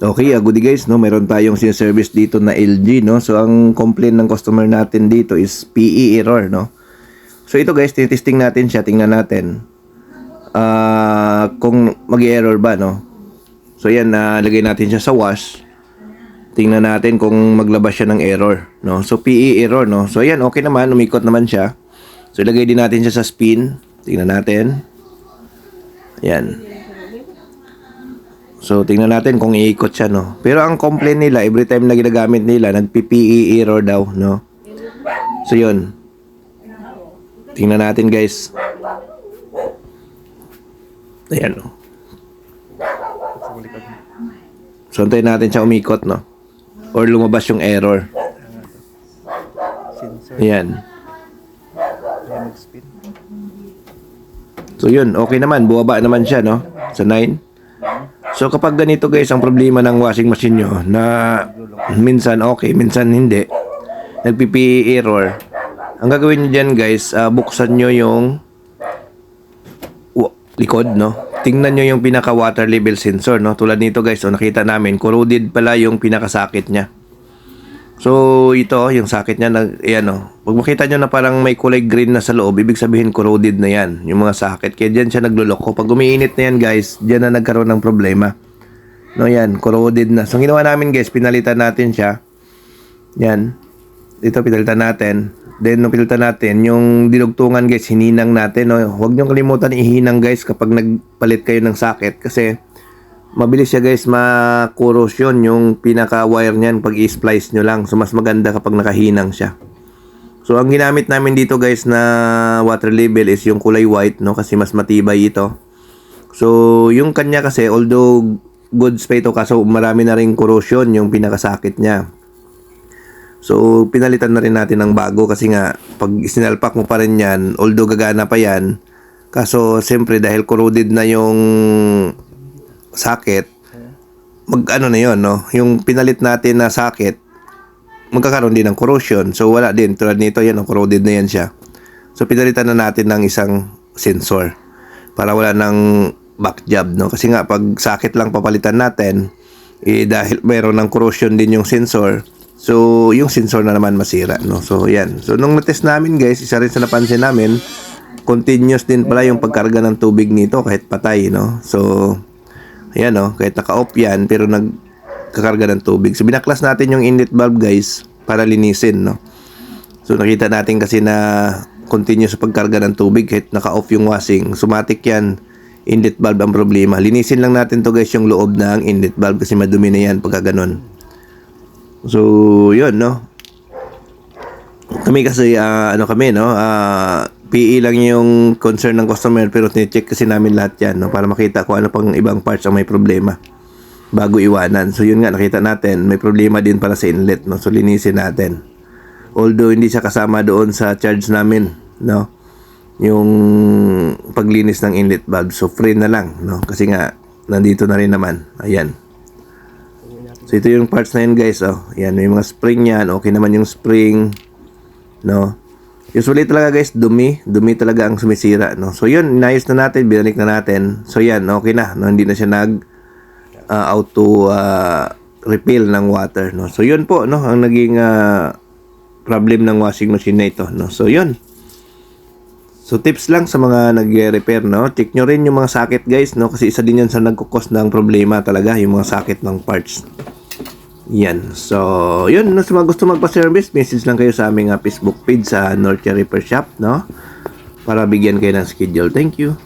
Okay, uh, goody guys, no, meron tayong service dito na LG, no. So ang complaint ng customer natin dito is PE error, no. So ito guys, tinitesting natin siya, tingnan natin. Ah, kung mag-error ba, no. So yan, nalagay natin siya sa wash. Tingnan natin kung maglabas siya ng error, no. So PE error, no. So yan, okay naman, umikot naman siya. So ilagay din natin siya sa spin. Tingnan natin. Yan. So, tingnan natin kung iikot siya, no? Pero ang complaint nila, every time na ginagamit nila, nag-PPE error daw, no? So, yun. Tingnan natin, guys. Ayan, no? So, antayin natin siya umikot, no? Or lumabas yung error. Ayan. So, yun. Okay naman. Buwaba naman siya, no? Sa 9. So, kapag ganito, guys, ang problema ng washing machine nyo, na minsan okay, minsan hindi, nagpipi error, ang gagawin nyo dyan, guys, ah, buksan nyo yung wa- likod, no? Tingnan nyo yung pinaka water level sensor, no? Tulad nito, guys, so nakita namin, corroded pala yung pinakasakit niya. So, ito, yung sakit niya, nag, yan, no? Pag makita nyo na parang may kulay green na sa loob, ibig sabihin corroded na yan, yung mga sakit. Kaya dyan siya nagluloko. Pag umiinit na yan, guys, dyan na nagkaroon ng problema. No, yan, corroded na. So, ginawa namin, guys, pinalitan natin siya. Yan. Ito, pinalitan natin. Then, nung pinalitan natin, yung dinugtungan, guys, hininang natin. No? Huwag nyo kalimutan ihinang, guys, kapag nagpalit kayo ng sakit. Kasi, mabilis siya guys makorosyon yung pinaka wire niyan pag i-splice nyo lang. So mas maganda kapag nakahinang siya. So ang ginamit namin dito guys na water label is yung kulay white no kasi mas matibay ito. So yung kanya kasi although goods pa ito kaso marami na ring corrosion yung pinakasakit niya. So pinalitan na rin natin ng bago kasi nga pag sinalpak mo pa rin yan although gagana pa yan kaso siyempre dahil corroded na yung sakit, mag ano na yon no? Yung pinalit natin na sakit, magkakaroon din ng corrosion. So wala din. Tulad nito yan, corroded na yan siya. So pinalitan na natin ng isang sensor para wala ng back job, no? Kasi nga, pag sakit lang papalitan natin, eh, dahil mayroon ng corrosion din yung sensor, so yung sensor na naman masira, no? So yan. So nung na-test namin guys, isa rin sa napansin namin, continuous din pala yung pagkarga ng tubig nito kahit patay, no? So, Ayan o, kahit naka-off yan, pero nagkakarga ng tubig. So, binaklas natin yung inlet valve guys, para linisin, no? So, nakita natin kasi na continuous pagkarga ng tubig kahit naka-off yung washing. Sumatic yan, inlet valve ang problema. Linisin lang natin to guys yung loob ng inlet valve kasi madumi na yan pagka ganun. So, yun, no? Kami kasi, ah, ano kami, no? Ah, PE lang yung concern ng customer pero tine-check kasi namin lahat yan no, para makita kung ano pang ibang parts ang may problema bago iwanan. So yun nga nakita natin may problema din para sa inlet no. So linisin natin. Although hindi siya kasama doon sa charge namin no. Yung paglinis ng inlet valve. So free na lang no kasi nga nandito na rin naman. Ayan. So ito yung parts na yun guys oh. Yan may mga spring yan. Okay naman yung spring no. Usually talaga guys, dumi. Dumi talaga ang sumisira, no? So, yun, inayos na natin, binalik na natin. So, yan, okay na, no? Hindi na siya nag uh, auto uh, refill ng water, no? So, yun po, no? Ang naging uh, problem ng washing machine na ito, no? So, yun. So, tips lang sa mga nag-repair, no? Check nyo rin yung mga sakit, guys, no? Kasi isa din yan sa nagkukos ng problema talaga, yung mga sakit ng parts. Yan. So, yun. No, sa mga gusto magpa-service, message lang kayo sa aming uh, Facebook page sa North Repair Shop, no? Para bigyan kayo ng schedule. Thank you.